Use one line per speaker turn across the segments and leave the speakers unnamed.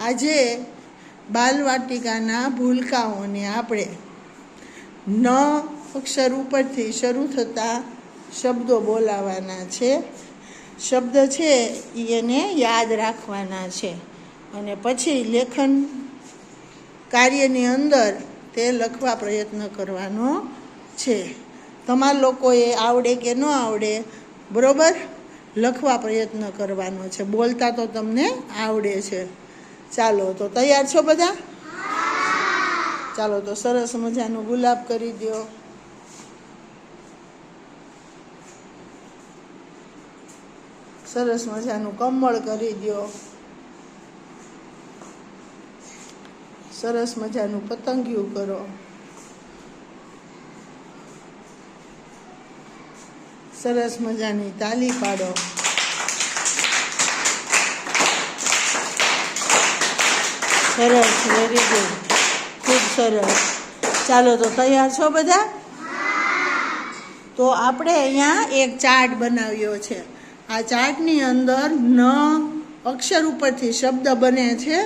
આજે બાલવાટિકાના ભૂલકાઓને આપણે ન અક્ષર ઉપરથી શરૂ થતા શબ્દો બોલાવાના છે. શબ્દ છે એને યાદ રાખવાના છે. અને પછી લેખન કાર્યની અંદર તે લખવા પ્રયત્ન કરવાનો છે. તમારા લોકોએ આવડે કે ન આવડે, બરાબર? લખવા પ્રયત્ન કરવાનો છે. બોલતા તો તમને આવડે છે. ચાલો, તો તૈયાર છો બધા? ચાલો, તો સરસ મજાનું ગુલાબ કરી દો. સરસ મજાનું કમળ કરી દો. સરસ મજાનું પતંગિયું કરો. સરસ મજાની તાલી પાડો. સરસ વેરી ગુડ ખૂબ સરસ. ચાલો, તો તૈયાર છો બધા? તો આપણે અહીંયા એક ચાર્ટ બનાવ્યો છે. આ ચાર્ટની અંદર ન અક્ષર ઉપરથી શબ્દ બને છે.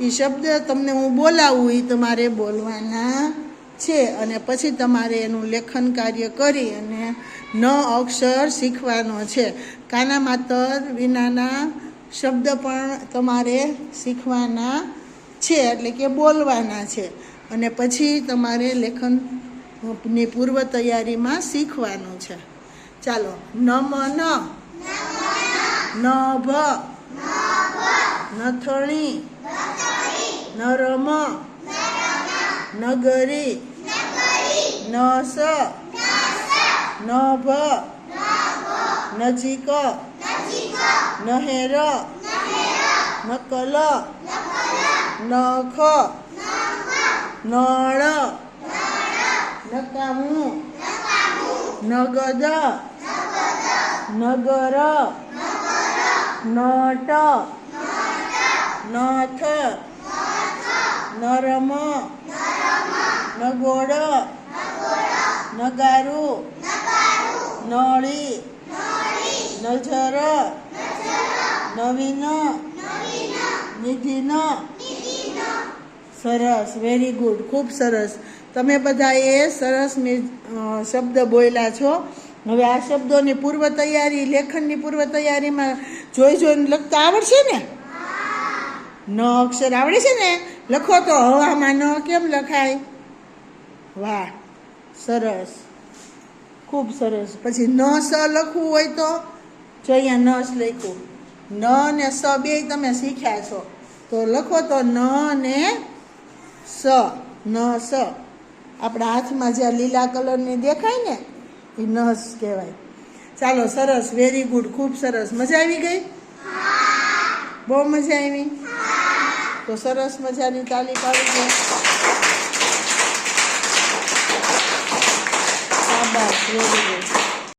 એ શબ્દ તમને હું બોલાવું એ તમારે બોલવાના છે. અને પછી તમારે એનું લેખન કાર્ય કરી અને ન અક્ષર શીખવાનો છે. કાના માતર વિનાના શબ્દ પણ તમારે શીખવાના છે, એટલે કે બોલવાના છે. અને પછી તમારે લેખનની પૂર્વ તૈયારીમાં શીખવાનું છે. ચાલો, નમ ન. ભ નથણી નરમ. નગરી. નસ. નભ. નજીક. નહેર. નકલ. નખ. નળ. નકામું. નગદ. નગર. નટ. નથ. નરમ. નગોડ નગારું. નળી. નજર. નવીન. નિધિન. સરસ વેરી ગુડ ખૂબ સરસ. તમે બધા એ સરસ મેં શબ્દ બોલ્યા છો. હવે આ શબ્દોની પૂર્વ તૈયારી, લેખનની પૂર્વ તૈયારીમાં જોઈ જોઈને લખતા આવડશે ને? ન અક્ષર આવડે છે ને? લખો તો હવામાં ન કેમ લખાય? વાહ, સરસ. ખૂબ સરસ. પછી ન સ લખવું હોય તો જો અહીંયા ન લખ્યું. ન ને સ બે તમે શીખ્યા છો. તો લખો તો ન ને સ, ન, સ. આપણા હાથમાં જ્યાં લીલા કલરની દેખાય ને, એ નસ કહેવાય. ચાલો, સરસ વેરી ગુડ ખૂબ સરસ. મજા આવી ગઈ? બહુ મજા આવી? તો સરસ મજાની તાલી પાડી દો શાબાશ વેરી ગુડ